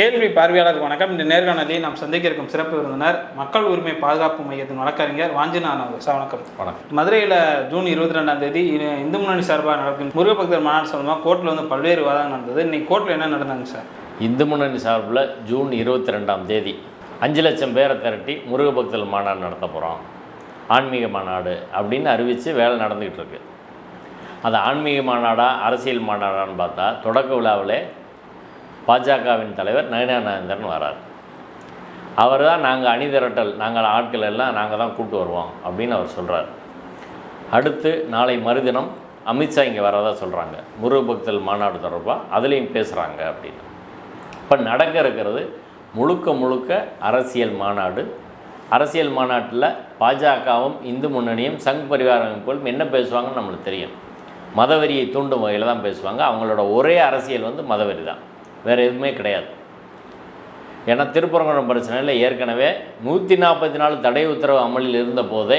கேள்வி பார்வையாளருக்கு வணக்கம். இந்த நேர்காணலில் நாம் சந்திக்க இருக்கும் சிறப்பு விருந்தினர் மக்கள் உரிமை பாதுகாப்பு மையத்தின் வழக்கறிஞர் வாஞ்சிநாதன் அவர்கள். சார் வணக்கம். வணக்கம். மதுரையில் ஜூன் இருபத்தி ரெண்டாம் தேதி இந்து முன்னணி சார்பாக நடக்கும் முருகபக்தர் மாநாடு சம்பந்தமாக கோர்ட்டில் வந்து பல்வேறு வாதங்கள் நடந்தது. இன்னைக்கு கோர்ட்டில் என்ன நடந்தாங்க சார்? இந்து முன்னணி சார்பில் ஜூன் இருபத்தி ரெண்டாம் தேதி அஞ்சு லட்சம் பேரை திரட்டி முருக பக்தர்கள் மாநாடு நடத்த போகிறோம் ஆன்மீக மாநாடு அப்படின்னு அறிவித்து வேலை நடந்துக்கிட்டு இருக்கு. அது ஆன்மீக மாநாடா அரசியல் மாநாடான்னு பார்த்தா தொடக்க விழாவிலே பாஜகவின் தலைவர் நயனானந்தன் வரார். அவர் தான் நாங்கள் அணிதிரட்டல் நாங்கள் ஆட்கள் எல்லாம் நாங்கள் தான் கூப்பிட்டு வருவோம் அப்படின்னு அவர் சொல்கிறார் அடுத்து நாளை மறுதினம் அமித்ஷா இங்கே வரதா சொல்கிறாங்க முருக பக்தல் மாநாடு தொடர்பாக அதுலேயும் பேசுகிறாங்க அப்படின்னு. இப்போ நடக்க இருக்கிறது முழுக்க முழுக்க அரசியல் மாநாடு. அரசியல் மாநாட்டில் பாஜகவும் இந்து முன்னணியும் சங் பரிவார அமைப்புகளும் என்ன பேசுவாங்கன்னு நம்மளுக்கு தெரியும். மதவெறியை தூண்டும் வகையில் தான் பேசுவாங்க. அவங்களோட ஒரே அரசியல் வந்து மதவெறி தான் வேறு எதுவுமே கிடையாது. ஏன்னா திருப்பரங்குன்றம் பிரச்சனையில் ஏற்கனவே நூற்றி நாற்பத்தி நாலு தடை உத்தரவு அமலில் இருந்த போதே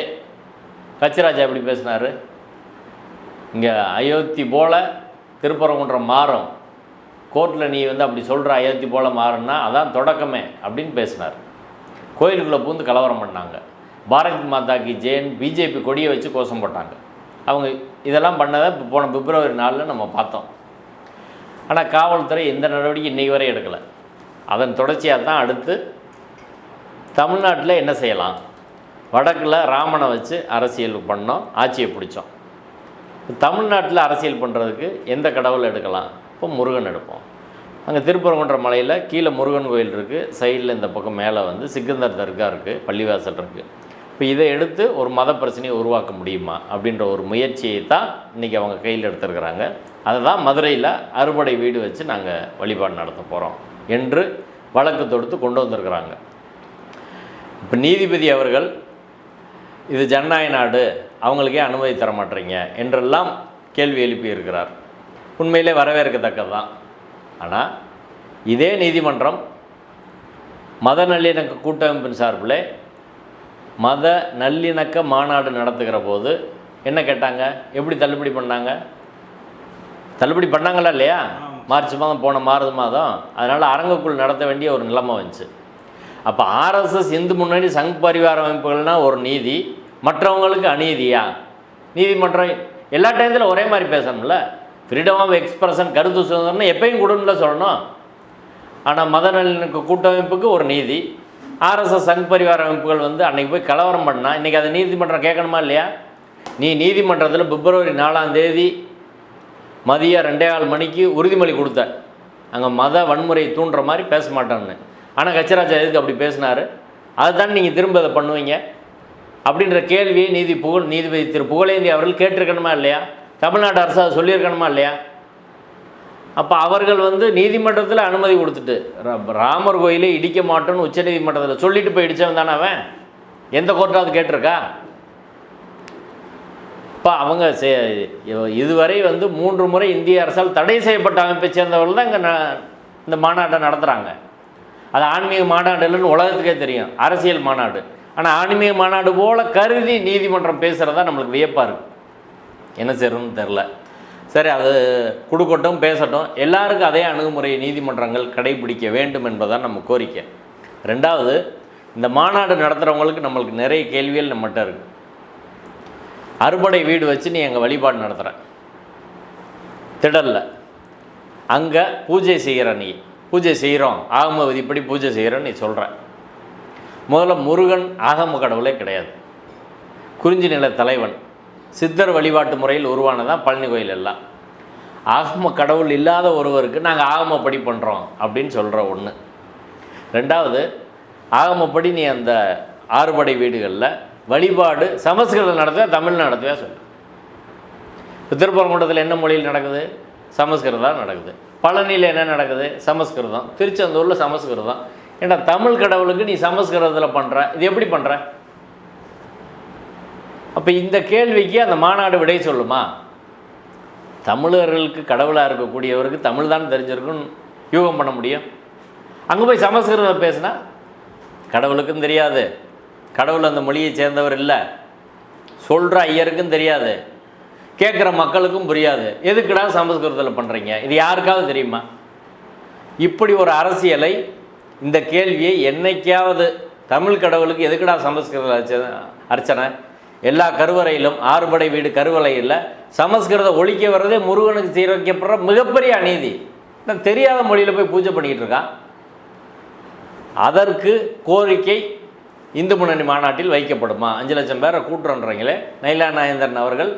கச்சிராஜா எப்படி பேசினார்? இங்கே அயோத்தி போல் திருப்பரங்குன்றம் மாறும். கோர்ட்டில் நீ வந்து அப்படி சொல்கிற அயோத்தி போல் மாறும்னா அதான் தொடக்கமே அப்படின்னு பேசினார். கோயிலுக்குள்ளே பூந்து கலவரம் பண்ணாங்க. பாரத் மாதா கி ஜெயின் பிஜேபி கொடியை வச்சு கோஷம் போட்டாங்க. அவங்க இதெல்லாம் பண்ணதை இப்போ போன பிப்ரவரி நாளில் நம்ம பார்த்தோம். ஆனால் காவல்துறை எந்த நடவடிக்கை இன்றைக்கு வரை எடுக்கலை. அதன் தொடர்ச்சியாக தான் அடுத்து தமிழ்நாட்டில் என்ன செய்யலாம்? வடக்கில் ராமனை வச்சு அரசியல் பண்ணோம் ஆட்சியை பிடிச்சோம். தமிழ்நாட்டில் அரசியல் பண்ணுறதுக்கு எந்த கடவுள் எடுக்கலாம்? இப்போ முருகன் எடுப்போம். அங்கே திருப்பரங்குன்ற மலையில் கீழே முருகன் கோயில் இருக்குது சைடில் இந்த பக்கம் மேலே வந்து சிக்கந்தர் தர்கா இருக்குது பள்ளிவாசல் இருக்குது இப்போ இதை எடுத்து ஒரு மத பிரச்சனையை உருவாக்க முடியுமா? அப்படின்ற ஒரு முயற்சியை தான் இன்றைக்கி அவங்க கையில் எடுத்திருக்கிறாங்க. அதை தான் மதுரையில் அறுபடை வீடு வச்சு நாங்கள் வழிபாடு நடத்த போகிறோம் என்று வழக்கு தொடுத்து கொண்டு வந்திருக்கிறாங்க. இப்போ நீதிபதி அவர்கள் இது ஜனநாயக நாடு அவங்களுக்கே அனுமதி தர மாட்டீங்க என்றெல்லாம் கேள்வி எழுப்பியிருக்கிறார் உண்மையிலே வரவேற்கத்தக்கது தான் ஆனால் இதே நீதிமன்றம் மத நல்லிணக்க கூட்டமைப்பின் சார்பில் மத நல்லிணக்க மாநாடு நடத்துகிற போது என்ன கேட்டாங்க? எப்படி தள்ளுபடி பண்ணாங்க? தள்ளுபடி பண்ணாங்களா இல்லையா? மார்ச் மாதம் போன மார்ச் மாதம். அதனால் அரங்குக்குள் நடத்த வேண்டிய ஒரு நிலைமை வந்துச்சு. அப்போ ஆர்எஸ்எஸ் இந்து முன்னணி சங் பரிவார அமைப்புகள்னா ஒரு நீதி மற்றவங்களுக்கு அநீதியா? நீதிமன்றம் எல்லா டயத்தில் ஒரே மாதிரி பேசணும்ல? ஃப்ரீடம் ஆஃப் எக்ஸ்பிரஷன் கருத்து சுதந்திரம்னு எப்பயும் கொடுன்னு சொல்லணும். ஆனால் மத நல்லிணக்க கூட்டமைப்புக்கு ஒரு நீதி. ஆர்எஸ்எஸ் சங் பரிவார அமைப்புகள் வந்து அன்னைக்கு போய் கலவரம் பண்ணால் இன்றைக்கி அதை நீதிமன்றம் கேட்கணுமா இல்லையா? நீ நீதிமன்றத்தில் பிப்ரவரி நாலாம் தேதி மதியம் ரெண்டே ஆள் மணிக்கு உறுதிமொழி கொடுத்தேன். அங்கே மத வன்முறையை தூண்டுற மாதிரி பேச மாட்டேன்னு. ஆனால் கச்சராஜா எதுக்கு அப்படி பேசினார்? அதுதான் நீங்கள் திரும்ப இதை பண்ணுவீங்க? அப்படின்ற கேள்வியை நீதி புகழ் நீதிபதி திரு புகழேந்தி அவர்கள் கேட்டிருக்கணுமா இல்லையா? தமிழ்நாடு அரசு அதை சொல்லியிருக்கணுமா இல்லையா? அப்போ அவர்கள் வந்து நீதிமன்றத்தில் அனுமதி கொடுத்துட்டு ரா- ராமர் கோயிலே இடிக்க மாட்டோன்னு உச்சநீதிமன்றத்தில் சொல்லிட்டு போய் இடித்தவன் தானே அவன்? எந்த கோர்ட்டாவது கேட்டிருக்கா? இப்போ அவங்க சே- இதுவரை வந்து மூன்று முறை இந்திய அரசால் தடை செய்யப்பட்ட அமைப்பை சேர்ந்தவர்கள் தான் இங்கே இந்த மாநாட்டை நடத்துகிறாங்க அது ஆன்மீக மாநாடு இல்லைன்னு உலகத்துக்கே தெரியும். அரசியல் மாநாடு. ஆனால் ஆன்மீக மாநாடு போல் கருதி நீதிமன்றம் பேசுகிறதா நம்மளுக்கு வியப்பாக இருக்குது என்ன செய்யணும்னு தெரில சரி அது கொடுக்கட்டும் பேசட்டும். எல்லாருக்கும் அதே அணுகுமுறையை நீதிமன்றங்கள் கடைபிடிக்க வேண்டும் என்பதுதான் நம்ம கோரிக்கை. ரெண்டாவது இந்த மாநாடு நடத்துகிறவங்களுக்கு நம்மளுக்கு நிறைய கேள்விகள் நம்மகிட்ட இருக்குது அறுபடை வீடு வச்சு நீ எங்கள் வழிபாடு நடத்துகிற திடலில். அங்கே பூஜை செய்கிற நீ. பூஜை செய்கிறோம் ஆகம விதிப்படி பூஜை செய்கிறோன்னு நீ சொல்கிற முதல்ல முருகன் ஆகம கடவுளே கிடையாது. குறிஞ்சி நில தலைவன். சித்தர் வழிபாட்டு முறையில் உருவானதான் பழனி கோயில் எல்லாம். ஆகம கடவுள் இல்லாத ஒருவருக்கு நாங்கள் ஆகமப்படி பண்ணுறோம் அப்படின்னு சொல்கிற ஒன்று ரெண்டாவது ஆகமப்படி நீ அந்த ஆறுபடை வீடுகளில் வழிபாடு சமஸ்கிருதம் நடத்துவேன் தமிழ் நடத்துவேன் சொல்லு. இப்போ திருப்பரங்குன்றத்தில் என்ன மொழியில் நடக்குது? சமஸ்கிருதம் நடக்குது. பழனியில் என்ன நடக்குது? சமஸ்கிருதம். திருச்செந்தூரில் சமஸ்கிருதம். ஏன்னா தமிழ் கடவுளுக்கு நீ சமஸ்கிருதத்தில் பண்ணுற இது எப்படி பண்ணுற அப்போ இந்த கேள்விக்கு அந்த மாநாடு விடை சொல்லுமா? தமிழர்களுக்கு கடவுளாக இருக்கக்கூடியவருக்கு தமிழ் தான் தெரிஞ்சிருக்குன்னு யூகம் பண்ண முடியும். அங்கே போய் சமஸ்கிருதம் பேசினா? கடவுளுக்கும் தெரியாது. கடவுள் அந்த மொழியை சேர்ந்தவர் இல்லை. சொல்கிற ஐயருக்கும் தெரியாது. கேட்குற மக்களுக்கும் புரியாது. எதுக்குடா சமஸ்கிருதத்தில் பண்ணுறீங்க இது யாருக்காவது தெரியுமா? இப்படி ஒரு அரசியலை இந்த கேள்வியை என்னைக்காவது தமிழ் கடவுளுக்கு எதுக்குடா சமஸ்கிருத அர்ச்சனை அர்ச்சனை? எல்லா கருவறையிலும் ஆறுபடை வீடு கருவறையில் சமஸ்கிருத ஒழிக்க வர்றதே முருகனுக்கு சீரமைக்கப்படுற மிகப்பெரிய அநீதி. நான் தெரியாத மொழியில் போய் பூஜை பண்ணிக்கிட்டு இருக்கான் அதற்கு கோரிக்கை இந்து முன்னணி மாநாட்டில் வைக்கப்படுமா? அஞ்சு லட்சம் பேரை கூட்டுறன்றீங்களே. நைலா நாயந்தரன் அவர்கள்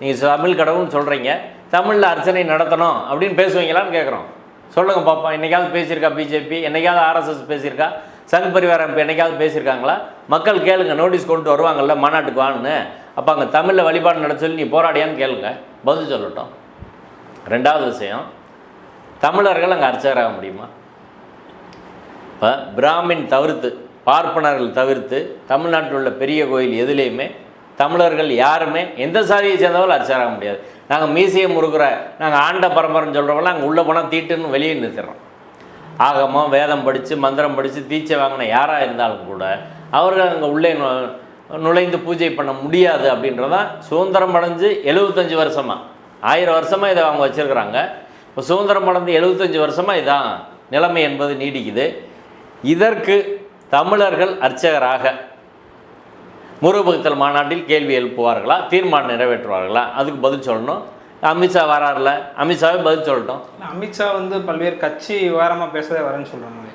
நீங்கள் தமிழ் கடவுள்னு சொல்கிறீங்க தமிழில் அர்ச்சனை நடத்தணும் அப்படின்னு பேசுவீங்களான்னு கேட்குறோம் சொல்லுங்கள் பாப்பா என்றைக்காவது பேசியிருக்கா பிஜேபி? என்னைக்காவது ஆர்எஸ்எஸ் பேசியிருக்கா? சங் பரிவாரம் இப்போ என்னைக்காவது பேசியிருக்காங்களா? மக்கள் கேளுங்க நோட்டீஸ் கொண்டு வருவாங்கல்ல மாநாட்டுக்கு வான்னு. அப்போ அங்கே தமிழில் வழிபாடு நடத்த சொல்லி நீ போராடியான்னு கேளுங்க. பதில் சொல்லட்டும். ரெண்டாவது விஷயம் தமிழர்கள் அங்கே அர்ச்சகராக முடியுமா? இப்போ பிராமின் தவிர்த்து பார்ப்பனர்கள் தவிர்த்து தமிழ்நாட்டில் உள்ள பெரிய கோயில் எதுலேயுமே தமிழர்கள் யாருமே எந்த சாதியை சேர்ந்தவர்கள் அர்ச்சகராக முடியாது. நாங்கள் மீசையை முறுக்கிற நாங்கள் ஆண்ட பரம்பரைன்னு சொல்கிறவங்களாம் அங்கே உள்ளே போனால் தீட்டுன்னு வெளியே நிறுத்துறோம் ஆகமாக வேதம் படித்து மந்திரம் படித்து தீட்சை வாங்கின யாராக இருந்தாலும் கூட அவர்கள் அங்கே உள்ளே நு- நுழைந்து பூஜை பண்ண முடியாது அப்படின்றதான் சுதந்திரம் அடைஞ்சு எழுபத்தஞ்சு வருஷமாக ஆயிரம் வருஷமாக இதை அவங்க வச்சுருக்குறாங்க. இப்போ சுதந்திரம் அடைந்து எழுபத்தஞ்சு வருஷமாக இதான் நிலைமை என்பது நீடிக்குது. இதற்கு தமிழர்கள் அர்ச்சகராக முருகபக்தல் மாநாட்டில் கேள்வி எழுப்புவார்களா தீர்மானம் நிறைவேற்றுவார்களா? அதுக்கு பதில் சொல்லணும். அமித்ஷா வராருல அமித்ஷாவே பதில் சொல்லட்டும். அமித்ஷா வந்து பல்வேறு கட்சி விவரமாக பேசுறதே வரேன்னு சொல்கிறாங்க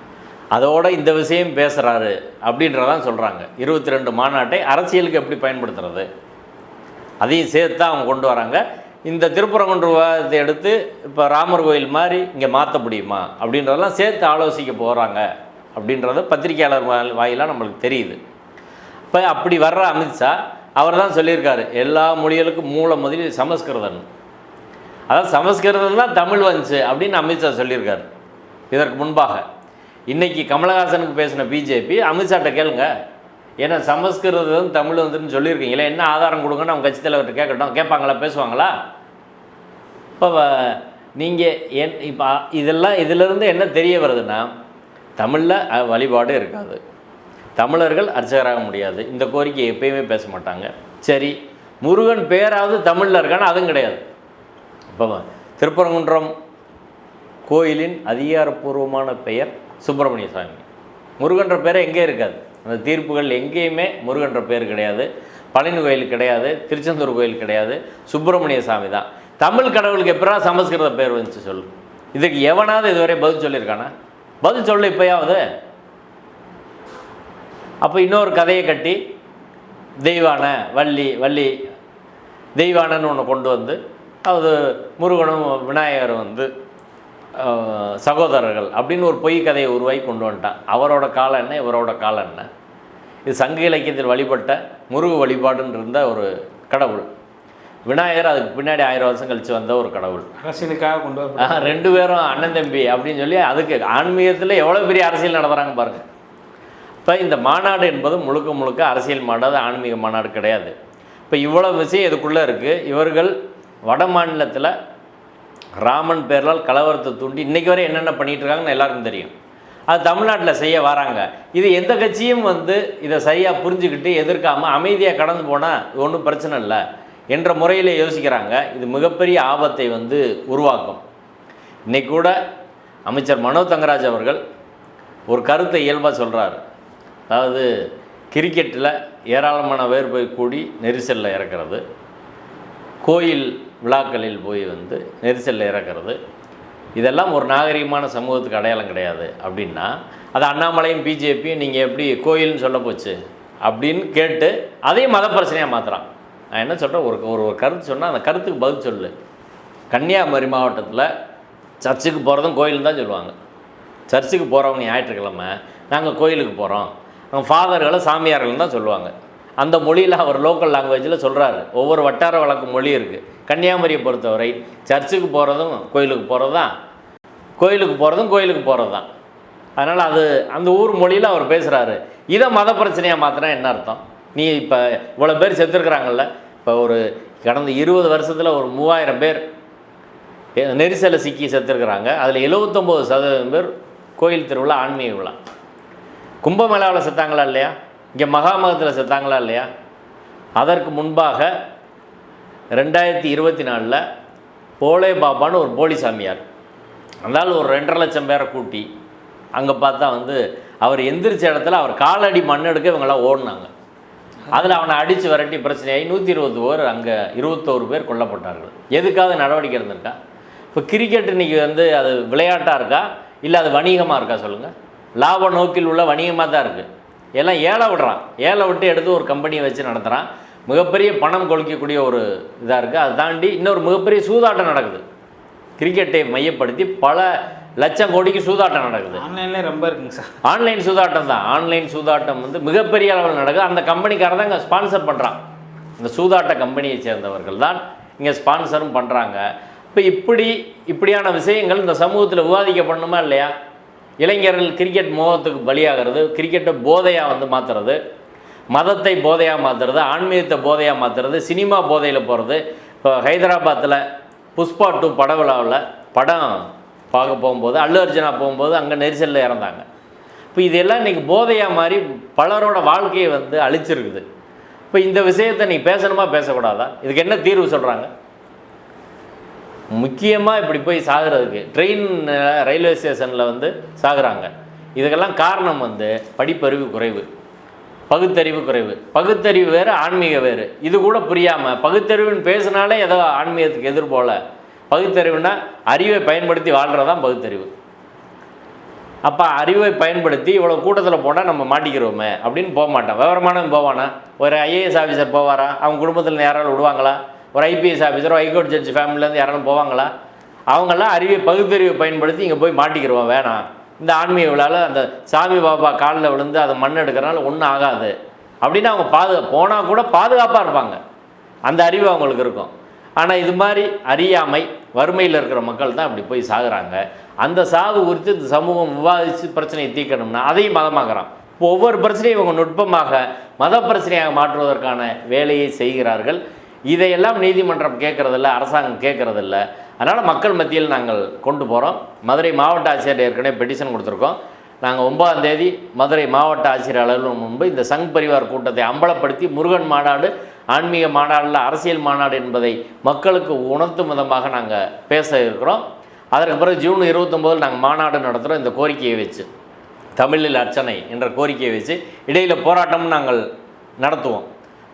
அதோட இந்த விஷயம் பேசுகிறாரு அப்படின்றதான் சொல்கிறாங்க இருபத்தி ரெண்டு மாநாட்டை அரசியலுக்கு எப்படி பயன்படுத்துறது? அதையும் சேர்த்து தான் அவங்க கொண்டு வராங்க. இந்த திருப்பரங்குன்ற விவாதத்தை எடுத்து இப்போ ராமர் கோயில் மாதிரி இங்கே மாற்ற முடியுமா அப்படின்றதெல்லாம் சேர்த்து ஆலோசிக்க போகிறாங்க அப்படின்றது பத்திரிகையாளர் வாயிலாக நம்மளுக்கு தெரியுது. இப்போ அப்படி வர்ற அமித்ஷா அவர் தான் சொல்லியிருக்காரு எல்லா மொழிகளுக்கும் மூல முதலில் சமஸ்கிருதம். அதாவது சமஸ்கிருதம் தான் தமிழ் வந்துச்சு அப்படின்னு அமித்ஷா சொல்லியிருக்காரு. இதற்கு முன்பாக. இன்றைக்கி கமலஹாசனுக்கு பேசின பிஜேபி அமித்ஷாட்ட கேளுங்க. ஏன்னா சமஸ்கிருதம் தமிழ் வந்துன்னு சொல்லியிருக்கீங்களே என்ன ஆதாரம் கொடுங்கன்னு அவங்க கட்சி தலைவர்கிட்ட கேட்கட்டும். கேட்பாங்களா பேசுவாங்களா? இப்போ நீங்கள் என் இப்போ இதெல்லாம் இதிலிருந்து என்ன தெரிய வருதுன்னா தமிழில் வழிபாடு இருக்காது. தமிழர்கள் அர்ச்சகராக முடியாது. இந்த கோரிக்கை எப்பயுமே பேச மாட்டாங்க. சரி முருகன் பேராவது தமிழில் இருக்கான்னு அதுவும் கிடையாது. இப்போ திருப்பரங்குன்றம் கோயிலின் அதிகாரப்பூர்வமான பெயர் சுப்பிரமணிய சுவாமி முருகன்ற பேர் எங்கே இருக்காது. அந்த தீர்ப்புகள் எங்கேயுமே முருகன்ற பேர் கிடையாது. பழனி கோயில் கிடையாது திருச்செந்தூர் கோயில் கிடையாது. சுப்பிரமணிய சாமி தான். தமிழ் கடவுளுக்கு எப்படா சமஸ்கிருத பேர் வந்துச்சு சொல்லு. இதுக்கு எவனாவது இதுவரை பதில் சொல்லியிருக்கானா? பதில் சொல்லு இப்போயாவது? அப்போ இன்னொரு கதையை கட்டி தெய்வான வள்ளி வள்ளி தெய்வானன்னு ஒன்று கொண்டு வந்து அது முருகனும் விநாயகரும் வந்து சகோதரர்கள் அப்படின்னு ஒரு பொய் கதையை உருவாகி கொண்டு வந்துட்டான். அவரோட காலம் என்ன இவரோட காலம் என்ன? இது சங்க இலக்கியத்தில் வழிபட்ட முருக வழிபாடுன்னு இருந்த ஒரு கடவுள். விநாயகர் அதுக்கு பின்னாடி ஆயிரம் வருஷம் கழித்து வந்த ஒரு கடவுள். அரசியலுக்காக கொண்டு வர ரெண்டு பேரும் அண்ணன் தம்பி அப்படின்னு சொல்லி அதுக்கு ஆன்மீகத்தில் எவ்வளோ பெரிய அரசியல் நடத்துகிறாங்க பாருங்க. இப்போ இந்த மாநாடு என்பது முழுக்க முழுக்க அரசியல் மாநாடு ஆன்மீக மாநாடு கிடையாது. இப்போ இவ்வளோ விஷயம் இதுக்குள்ளே இருக்குது இவர்கள் வட மாநிலத்தில் ராமன் பேரால் கலவரத்தை தூண்டி இன்றைக்கி வரை என்னென்ன பண்ணிட்டு இருக்காங்கன்னு எல்லாருக்கும் தெரியும். அது தமிழ்நாட்டில் செய்ய வராங்க. இது எந்த கட்சியும் வந்து இதை சரியாக புரிஞ்சுக்கிட்டு எதிர்க்காமல் அமைதியாக கடந்து போனால் ஒன்றும் பிரச்சனை இல்லை. என்ற முறையில் யோசிக்கிறாங்க. இது மிகப்பெரிய ஆபத்தை வந்து உருவாக்கும். இன்னைக்கு கூட அமைச்சர் மனோ தங்கராஜ் அவர்கள் ஒரு கருத்தை இயல்பாக சொல்கிறாரு அதாவது கிரிக்கெட்டில் ஏராளமான பேர் போய் கூடி நெரிசலில் இறக்கிறது. கோயில் விழாக்களில் போய் வந்து நெரிசலில் இறக்கிறது. இதெல்லாம் ஒரு நாகரிகமான சமூகத்துக்கு அடையாளம் கிடையாது. அப்படின்னா அது அண்ணாமலையும் பிஜேபியும் நீங்கள் எப்படி கோயில்னு சொல்ல போச்சு அப்படின்னு கேட்டு அதையும் மத பிரச்சனையாக மாற்றுறான் நான் என்ன சொல்கிறேன் ஒரு ஒரு கருத்து சொன்னால் அந்த கருத்துக்கு பதில் சொல்லு. கன்னியாகுமரி மாவட்டத்தில் சர்ச்சுக்கு போகிறதும் கோயில் தான் சொல்லுவாங்க. சர்ச்சுக்கு போகிறவங்க ஞாயிற்றுக்கிழமை நாங்கள் கோயிலுக்கு போகிறோம் அவங்க ஃபாதர்களை சாமியார்கள் தான் சொல்லுவாங்க. அந்த மொழியில் அவர் லோக்கல் லாங்குவேஜில் சொல்கிறாரு ஒவ்வொரு வட்டார வழக்கு மொழி இருக்குது கன்னியாகுமரியை பொறுத்தவரை சர்ச்சுக்கு போகிறதும் கோயிலுக்கு போகிறது தான் கோயிலுக்கு போகிறதும் கோயிலுக்கு போகிறது தான் அதனால் அது அந்த ஊர் மொழியில் அவர் பேசுகிறாரு இதை மத பிரச்சனையாக மாற்றினா என்ன அர்த்தம்? நீ இப்போ இவ்வளோ பேர் செத்துருக்குறாங்கல்ல இப்போ ஒரு கடந்த இருபது வருஷத்தில் ஒரு மூவாயிரம் பேர் நெரிசலை சிக்கி செத்துருக்குறாங்க. அதில் எழுபத்தொம்போது சதவீதம் பேர் கோயில் திருவிழா ஆன்மீக விழா. கும்பமேளாவில் செத்தாங்களா இல்லையா? இங்கே மகாமகத்தில் செத்தாங்களா இல்லையா? அதற்கு முன்பாக ரெண்டாயிரத்தி இருபத்தி நாலில் போலே பாபான்னு ஒரு போலி சாமியார் அதனால் ஒரு ரெண்டரை லட்சம் பேரை கூட்டி அங்கே பார்த்தா வந்து அவர் எந்திரிச்ச இடத்துல அவர் காலடி மண் எடுக்க ஓடினாங்க. அதில் அவனை அடித்து விரட்டி பிரச்சனையாகி நூற்றி இருபது பேர் அங்கே இருபத்தோரு பேர் கொல்லப்பட்டார்கள். எதுக்காக நடவடிக்கை இருந்திருக்கா? இப்போ கிரிக்கெட் இன்னைக்கு வந்து அது விளையாட்டாக இருக்கா? இல்லை அது வணிகமாக இருக்கா சொல்லுங்கள் லாப நோக்கில் உள்ள வணிகமாக தான் இருக்குது எல்லாம் ஏழை விடுறான். ஏழை விட்டு எடுத்து ஒரு கம்பெனியை வச்சு நடத்துகிறான் மிகப்பெரிய பணம் கொளிக்கக்கூடிய ஒரு இதாக இருக்குது அதை தாண்டி இன்னொரு மிகப்பெரிய சூதாட்டம் நடக்குது. கிரிக்கெட்டை மையப்படுத்தி பல லட்சம் கோடிக்கு சூதாட்டம் நடக்குது. ஆன்லைன்லேயே ரொம்ப இருக்குங்க சார். ஆன்லைன் சூதாட்டம் தான். ஆன்லைன் சூதாட்டம் வந்து மிகப்பெரிய அளவில் நடக்குது. அந்த கம்பெனிக்காரர் தான் இங்கே ஸ்பான்சர் பண்ணுறான் இந்த சூதாட்ட கம்பெனியை சேர்ந்தவர்கள் தான் இங்கே ஸ்பான்சரும் பண்ணுறாங்க இப்போ இப்படி இப்படியான விஷயங்கள் இந்த சமூகத்தில் விவாதிக்கப்படணுமா இல்லையா? இளைஞர்கள் கிரிக்கெட் மோகத்துக்கு பலியாகிறது கிரிக்கெட்டை போதையாக வந்து மாற்றுறது மதத்தை போதையாக மாற்றுறது ஆன்மீகத்தை போதையாக மாற்றுறது சினிமா போதையில் போகிறது இப்போ ஹைதராபாத்தில் புஷ்பா டூ பட விழாவில் படம் பார்க்க போகும்போது அல்லு அர்ஜுனா போகும்போது அங்கே நெரிசலில் இறந்தாங்க. இப்போ இதெல்லாம் இன்றைக்கி போதையாக மாதிரி பலரோட வாழ்க்கையை வந்து அழிச்சிருக்குது. இப்போ இந்த விஷயத்தை நீ பேசணுமா பேசக்கூடாதா? இதுக்கு என்ன தீர்வு சொல்கிறாங்க முக்கியமாக இப்படி போய் சாகிறதுக்கு ட்ரெயின் ரயில்வே ஸ்டேஷனில் வந்து சாகுறாங்க. இதுக்கெல்லாம் காரணம் வந்து படிப்பறிவு குறைவு பகுத்தறிவு குறைவு. பகுத்தறிவு வேறு ஆன்மீக வேறு. இது கூட புரியாமல் பகுத்தறிவுன்னு பேசினாலே ஏதோ ஆன்மீகத்துக்கு எதிர்போல பகுத்தறிவுனா அறிவை பயன்படுத்தி வாழ்கிறதான் பகுத்தறிவு. அப்போ அறிவை பயன்படுத்தி இவ்வளோ கூட்டத்தில் போனால் நம்ம மாட்டிக்கிறோமே அப்படின்னு போக மாட்டான். விவரமானவன் போவானா? ஒரு ஐஏஎஸ் ஆஃபீஸர் போவாரா? அவங்க குடும்பத்தில் யாராலும் விடுவாங்களா? ஒரு IPS officer high court judge ஃபேமிலியிலேருந்து யாராலும் போவாங்களா? அவங்கெல்லாம் அறிவை பகுத்தறிவை பயன்படுத்தி இங்கே போய் மாட்டிக்கிறோம். வேணாம். இந்த ஆன்மீக விழாவில் அந்த சாமி பாபா காலில் விழுந்து அதை மண் எடுக்கிறனால ஒன்றும் ஆகாது. அப்படின்னு அவங்க பாதுகா போனால் கூட பாதுகாப்பாக இருப்பாங்க. அந்த அறிவு அவங்களுக்கு இருக்கும். ஆனால் இது மாதிரி அறியாமை வறுமையில் இருக்கிற மக்கள் தான் அப்படி போய் சாகுறாங்க. அந்த சாவு குறித்து இந்த சமூகம் விவாதித்து பிரச்சனையை தீர்க்கணும்னா அதையும் மதமாக்குறான். இப்போ ஒவ்வொரு பிரச்சனையும் இவங்க நுட்பமாக மத பிரச்சனையாக மாற்றுவதற்கான வேலையை செய்கிறார்கள். இதையெல்லாம் நீதிமன்றம் கேட்கறதில்ல அரசாங்கம் கேட்கறதில்ல. அதனால் மக்கள் மத்தியில் நாங்கள் கொண்டு போகிறோம் மதுரை மாவட்ட ஆட்சியர் ஏற்கனவே பெட்டிஷன் கொடுத்துருக்கோம். நாங்கள் ஒன்பதாம் தேதி மதுரை மாவட்ட ஆட்சியர் அலுவலகம் முன்பு இந்த சங் பரிவார் கூட்டத்தை அம்பலப்படுத்தி முருகன் மாநாடு ஆன்மீக மாநாடில் அரசியல் மாநாடு என்பதை மக்களுக்கு உணர்த்தும் விதமாக நாங்கள் பேச இருக்கிறோம். அதற்கு பிறகு ஜூன் இருபத்தொம்போதில் நாங்கள் மாநாடு நடத்துகிறோம் இந்த கோரிக்கையை வச்சு தமிழில் அர்ச்சனை என்ற கோரிக்கையை வச்சு இடையில் போராட்டம் நாங்கள் நடத்துவோம்.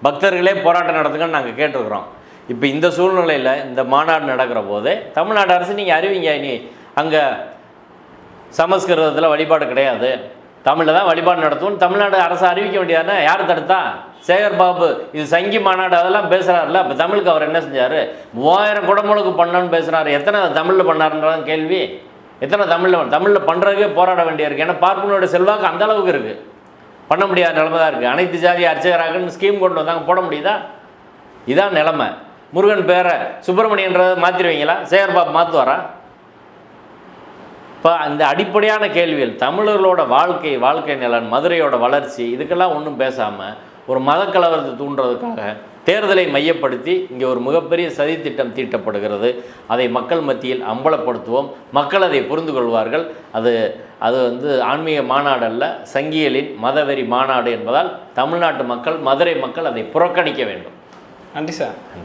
பக்தர்களே போராட்டம் நடத்துங்கன்னு நாங்கள் கேட்டிருக்கிறோம். இப்போ இந்த சூழ்நிலையில் இந்த மாநாடு நடக்கிற போது தமிழ்நாடு அரசு நீங்கள் அறிவிங்க நீ அங்கே சமஸ்கிருதத்தில் வழிபாடு கிடையாது. தமிழில் தான் வழிபாடு நடத்துவோம் தமிழ்நாடு அரசு அறிவிக்க வேண்டியதானே யார் தடுத்தா? சேகர் பாபு இது சங்கி மாநாடு அதெல்லாம் பேசுகிறாருல அப்போ தமிழுக்கு அவர் என்ன செஞ்சார்? மூவாயிரம் குடமுழுக்கு பண்ணணும்னு பேசுகிறாரு எத்தனை தமிழில் பண்ணாருன்றதான் கேள்வி. எத்தனை தமிழில் தமிழில் பண்ணுறதுக்கே போராட வேண்டியிருக்கு. ஏன்னா பார்ப்பனோட செல்வாக்கு அந்த அளவுக்கு இருக்குது பண்ண முடியாத நிலமை தான் இருக்குது அனைத்து ஜாதி அர்ச்சகராகன்னு ஸ்கீம் கொண்டு வந்தாங்க. போட முடியுதா? இதான் நிலமை. முருகன் பேரை சுப்பிரமணியன்றதை மாற்றிடுவீங்களா சேகர் பாபு மாற்றுவாரா இப்போ அந்த அடிப்படையான கேள்விகள் தமிழர்களோட வாழ்க்கை வாழ்க்கை நலன் மதுரையோட வளர்ச்சி இதுக்கெல்லாம் ஒன்றும் பேசாமல் ஒரு மதக்கலவரத்தை தூண்டுறதுக்காக தேர்தலை மையப்படுத்தி இங்கே ஒரு மிகப்பெரிய சதித்திட்டம் தீட்டப்படுகிறது. அதை மக்கள் மத்தியில் அம்பலப்படுத்துவோம். மக்கள் அதை புரிந்து கொள்வார்கள். அது அது வந்து ஆன்மீக மாநாடு அல்ல சங்கியலின் மதவெறி மாநாடு என்பதால் தமிழ்நாட்டு மக்கள் மதுரை மக்கள் அதை புறக்கணிக்க வேண்டும். நன்றி சார். நன்றி.